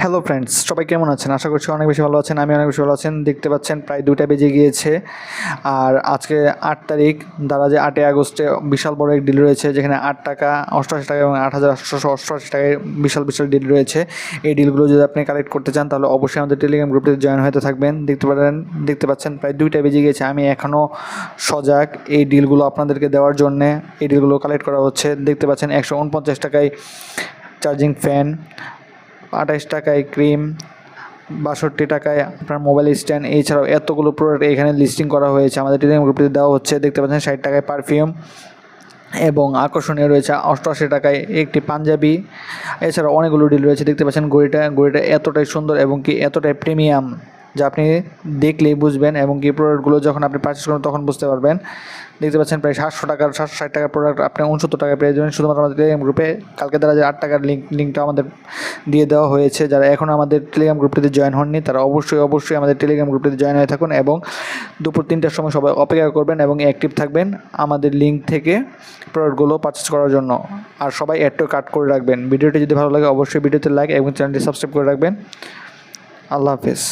Hello friends সবাই কেমন আছেন? আশা করছি অনেক বেশি ভালো আছেন, আমি অনেক বেশি ভালো আছেন। দেখতে পাচ্ছেন প্রায় দুইটা বেজে গিয়েছে। আর আজকে আট তারিখ দ্বারা যে আটই আগস্টে বিশাল বড় এক ডিল রয়েছে, যেখানে আট টাকা, অষ্টআশি টাকা এবং আট হাজার আটশোশো অষ্টআশি টাকায় বিশাল বিশাল ডিল রয়েছে। এই ডিলগুলো যদি আপনি কালেক্ট করতে চান, তাহলে অবশ্যই আমাদের টেলিগ্রাম গ্রুপটিতে জয়েন হতে থাকবেন। দেখতে পারেন, দেখতে পাচ্ছেন প্রায় দুইটা বেজে গিয়েছে। আমি এখনও সজাগ এই ডিলগুলো আপনাদেরকে দেওয়ার জন্যে। এই ডিলগুলো কালেক্ট করা হচ্ছে। দেখতে পাচ্ছেন একশো উনপঞ্চাশ টাকায় চার্জিং ফ্যান আঠাশ টাকায় ক্রিম, বাষট্টি টাকায় আপনার মোবাইল স্ট্যান্ড, এছাড়াও এতগুলো প্রোডাক্ট এখানে লিস্টিং করা হয়েছে। আমাদের টেলিগ্রাম গ্রুপটিতে দেওয়া হচ্ছে, দেখতে পাচ্ছেন ষাট টাকায় পারফিউম এবং আকর্ষণীয় রয়েছে অষ্টআশি টাকায় একটি পাঞ্জাবি। এছাড়াও অনেকগুলো ডিল রয়েছে, দেখতে পাচ্ছেন ঘড়িটা ঘড়িটা এতটাই সুন্দর এবং কি এতটাই প্রিমিয়াম যা আপনি দেখলেই বুঝবেন এবং কি প্রোডাক্টগুলো যখন আপনি পারচেস করবেন তখন বুঝতে পারবেন। দেখতে পাচ্ছেন প্রায় সাতশো টাকার, সাতশো ষাট টাকার প্রোডাক্ট আপনি উনসত্তর টাকায় পেয়ে যাবেন। শুধুমাত্র আমাদের টেলিগ্রাম গ্রুপে কালকে তারা যে আট টাকার লিঙ্ক লিঙ্কটা আমাদের দিয়ে দেওয়া হয়েছে, যারা এখন আমাদের টেলিগ্রাম গ্রুপটিতে জয়েন হননি, তারা অবশ্যই অবশ্যই আমাদের টেলিগ্রাম গ্রুপটিতে জয়েন হয়ে থাকুন এবং দুপুর তিনটার সময় সবাই অপেক্ষা করবেন এবং অ্যাক্টিভ থাকবেন আমাদের লিঙ্ক থেকে প্রোডাক্টগুলো পারচেস করার জন্য। আর সবাই অ্যাডটা কাট করে রাখবেন। ভিডিওটি যদি ভালো লাগে, অবশ্যই ভিডিওতে লাইক এবং চ্যানেলটি সাবস্ক্রাইব করে রাখবেন। আল্লাহ হাফেজ।